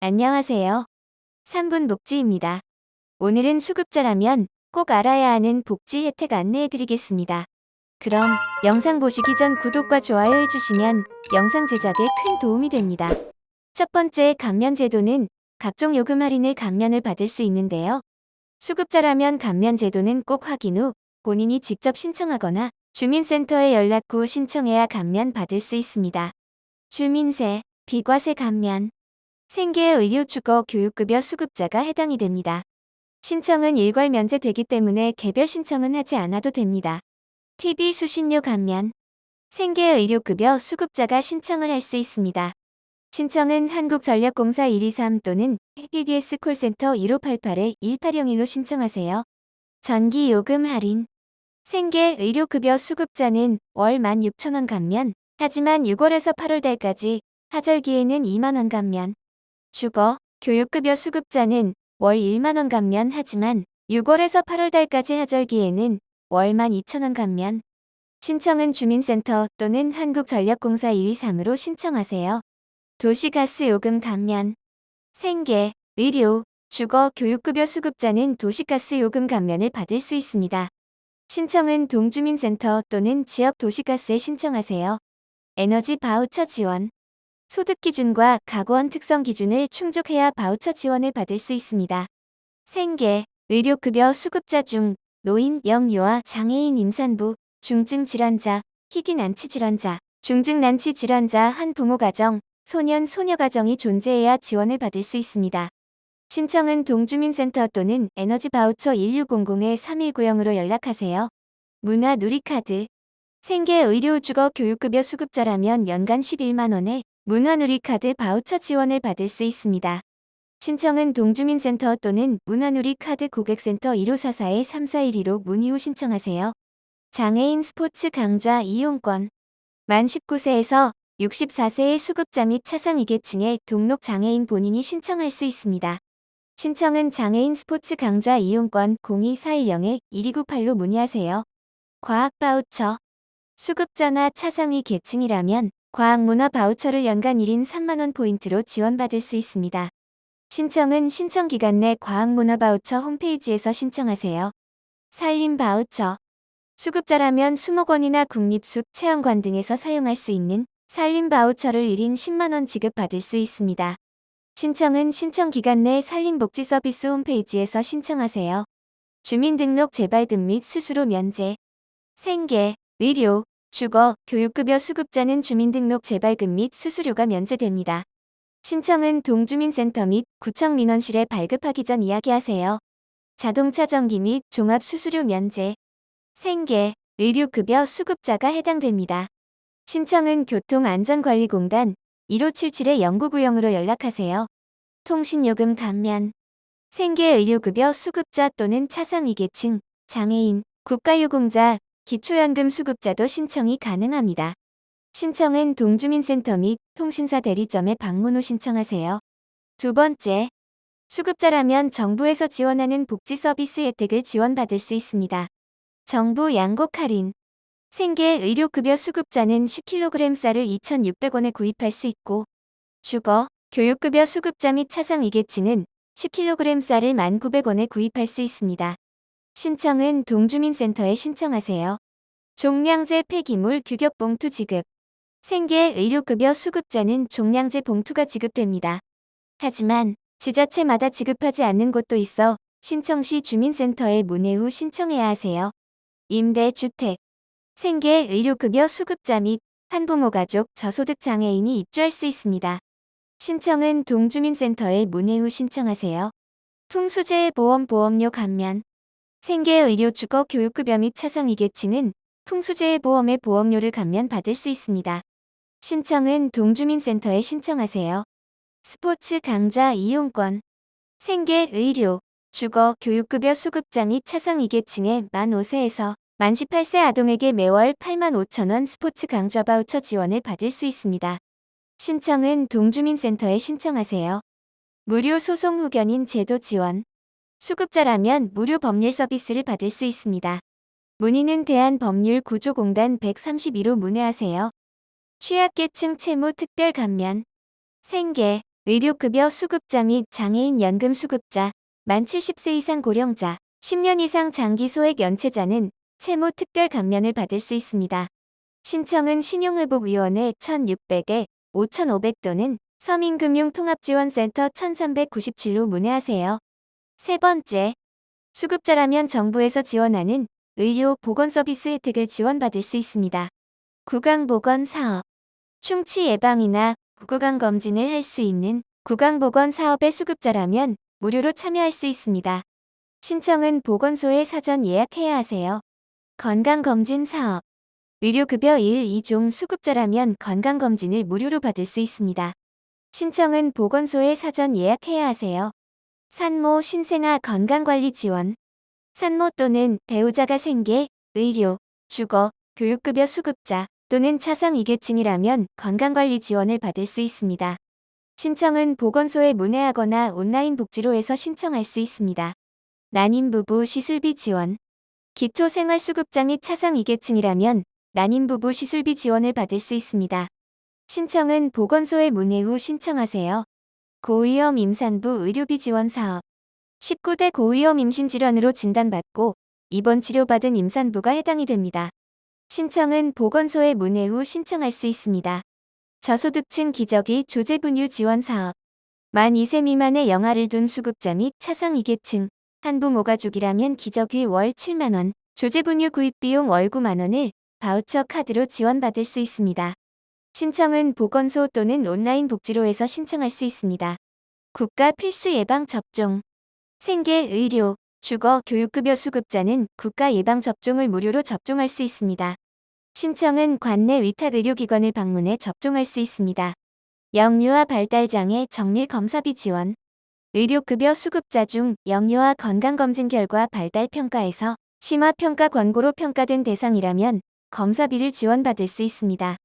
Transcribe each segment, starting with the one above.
안녕하세요. 3분 복지입니다. 오늘은 수급자라면 꼭 알아야 하는 복지 혜택 안내해 드리겠습니다. 그럼 영상 보시기 전 구독과 좋아요 해주시면 영상 제작에 큰 도움이 됩니다. 첫 번째 감면 제도는 각종 요금 할인을 감면을 받을 수 있는데요. 수급자라면 감면 제도는 꼭 확인 후 본인이 직접 신청하거나 주민센터에 연락 후 신청해야 감면 받을 수 있습니다. 주민세, 비과세 감면, 생계 의료 주거 교육급여 수급자가 해당이 됩니다. 신청은 일괄 면제되기 때문에 개별 신청은 하지 않아도 됩니다. TV 수신료 감면 생계 의료급여 수급자가 신청을 할 수 있습니다. 신청은 한국전력공사 123 또는 BBS 콜센터 1588-1801로 신청하세요. 전기 요금 할인 생계 의료급여 수급자는 월 16,000원 감면 하지만 6월에서 8월 달까지 하절기에는 2만원 감면 주거, 교육급여 수급자는 월 1만원 감면 하지만 6월에서 8월달까지 하절기에는 월 12,000원 감면. 신청은 주민센터 또는 한국전력공사 123으로 신청하세요. 도시가스 요금 감면. 생계, 의료, 주거, 교육급여 수급자는 도시가스 요금 감면을 받을 수 있습니다. 신청은 동주민센터 또는 지역 도시가스에 신청하세요. 에너지 바우처 지원. 소득 기준과 가구원 특성 기준을 충족해야 바우처 지원을 받을 수 있습니다. 생계, 의료급여 수급자 중 노인, 영유아, 장애인 임산부, 중증 질환자, 희귀 난치 질환자, 중증 난치 질환자 한 부모 가정, 소년, 소녀 가정이 존재해야 지원을 받을 수 있습니다. 신청은 동주민센터 또는 에너지 바우처 1600-3190으로 연락하세요. 문화 누리카드 생계 의료 주거 교육급여 수급자라면 연간 11만원에 문화누리 카드 바우처 지원을 받을 수 있습니다. 신청은 동주민센터 또는 문화누리 카드 고객센터 1544-3412로 문의 후 신청하세요. 장애인 스포츠 강좌 이용권 만 19세에서 64세의 수급자 및 차상 이계층의 등록 장애인 본인이 신청할 수 있습니다. 신청은 장애인 스포츠 강좌 이용권 02410-1298로 문의하세요. 과학 바우처 수급자나 차상위 계층이라면 과학문화 바우처를 연간 1인 3만원 포인트로 지원받을 수 있습니다. 신청은 신청 기간 내 과학문화 바우처 홈페이지에서 신청하세요. 살림 바우처 수급자라면 수목원이나 국립숲 체험관 등에서 사용할 수 있는 살림 바우처를 1인 10만원 지급받을 수 있습니다. 신청은 신청 기간 내 산림복지 서비스 홈페이지에서 신청하세요. 주민등록 재발급 및 수수료 면제, 생계, 의료, 주거, 교육급여 수급자는 주민등록 재발급 및 수수료가 면제됩니다. 신청은 동주민센터 및 구청 민원실에 발급하기 전 이야기하세요. 자동차 정기 및 종합 수수료 면제, 생계, 의료급여 수급자가 해당됩니다. 신청은 교통안전관리공단 1577의 영구구역으로 연락하세요. 통신요금 감면, 생계의료급여 수급자 또는 차상위계층, 장애인, 국가유공자, 기초연금 수급자도 신청이 가능합니다. 신청은 동주민센터 및 통신사 대리점에 방문 후 신청하세요. 두 번째, 수급자라면 정부에서 지원하는 복지 서비스 혜택을 지원받을 수 있습니다. 정부 양곡 할인 생계 의료급여 수급자는 10kg 쌀을 2,600원에 구입할 수 있고 주거, 교육급여 수급자 및 차상 위계층은 10kg 쌀을 1,900원에 구입할 수 있습니다. 신청은 동주민센터에 신청하세요. 종량제 폐기물 규격 봉투 지급 생계 의료급여 수급자는 종량제 봉투가 지급됩니다. 하지만 지자체마다 지급하지 않는 곳도 있어 신청 시 주민센터에 문의 후 신청해야 하세요. 임대 주택 생계 의료급여 수급자 및 한부모 가족 저소득 장애인이 입주할 수 있습니다. 신청은 동주민센터에 문의 후 신청하세요. 풍수재 보험 보험료 감면 생계의료 주거 교육급여 및 차상위 계층은 풍수재해 보험의 보험료를 감면 받을 수 있습니다. 신청은 동주민센터에 신청하세요. 스포츠 강좌 이용권 생계, 의료, 주거, 교육급여 수급자 및 차상위 계층의 만 5세에서 만 18세 아동에게 매월 8만 5천원 스포츠 강좌 바우처 지원을 받을 수 있습니다. 신청은 동주민센터에 신청하세요. 무료 소송 후견인 제도 지원 수급자라면 무료 법률 서비스를 받을 수 있습니다. 문의는 대한법률구조공단 132로 문의하세요. 취약계층 채무 특별 감면 생계, 의료급여 수급자 및 장애인 연금 수급자, 만 70세 이상 고령자, 10년 이상 장기 소액 연체자는 채무 특별 감면을 받을 수 있습니다. 신청은 신용회복위원회 1600에 5500 또는 서민금융통합지원센터 1397로 문의하세요. 세 번째, 수급자라면 정부에서 지원하는 의료 보건 서비스 혜택을 지원받을 수 있습니다. 구강보건 사업, 충치 예방이나 구강 검진을 할 수 있는 구강보건 사업의 수급자라면 무료로 참여할 수 있습니다. 신청은 보건소에 사전 예약해야 하세요. 건강검진 사업, 의료급여 1, 2종 수급자라면 건강검진을 무료로 받을 수 있습니다. 신청은 보건소에 사전 예약해야 하세요. 산모 신생아 건강관리 지원 산모 또는 배우자가 생계, 의료, 주거, 교육급여 수급자 또는 차상 2계층이라면 건강관리 지원을 받을 수 있습니다. 신청은 보건소에 문의하거나 온라인 복지로에서 신청할 수 있습니다. 난임 부부 시술비 지원 기초생활수급자 및 차상 2계층이라면 난임 부부 시술비 지원을 받을 수 있습니다. 신청은 보건소에 문의 후 신청하세요. 고위험 임산부 의료비 지원 사업 19대 고위험 임신 질환으로 진단받고 입원 치료받은 임산부가 해당이 됩니다. 신청은 보건소에 문의 후 신청할 수 있습니다. 저소득층 기저귀 조제분유 지원 사업 만 2세 미만의 영아를 둔 수급자 및 차상 2계층 한부모 가족이라면 기저귀 월 7만원, 조제분유 구입 비용 월 9만원을 바우처 카드로 지원받을 수 있습니다. 신청은 보건소 또는 온라인 복지로에서 신청할 수 있습니다. 국가 필수 예방 접종 생계, 의료, 주거, 교육급여 수급자는 국가 예방 접종을 무료로 접종할 수 있습니다. 신청은 관내 위탁 의료기관을 방문해 접종할 수 있습니다. 영유아 발달장애 정밀 검사비 지원 의료급여 수급자 중 영유아 건강검진 결과 발달 평가에서 심화평가 권고로 평가된 대상이라면 검사비를 지원받을 수 있습니다.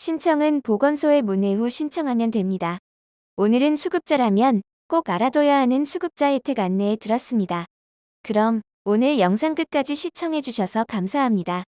신청은 보건소에 문의 후 신청하면 됩니다. 오늘은 수급자라면 꼭 알아둬야 하는 수급자 혜택 안내해 드렸습니다. 그럼 오늘 영상 끝까지 시청해 주셔서 감사합니다.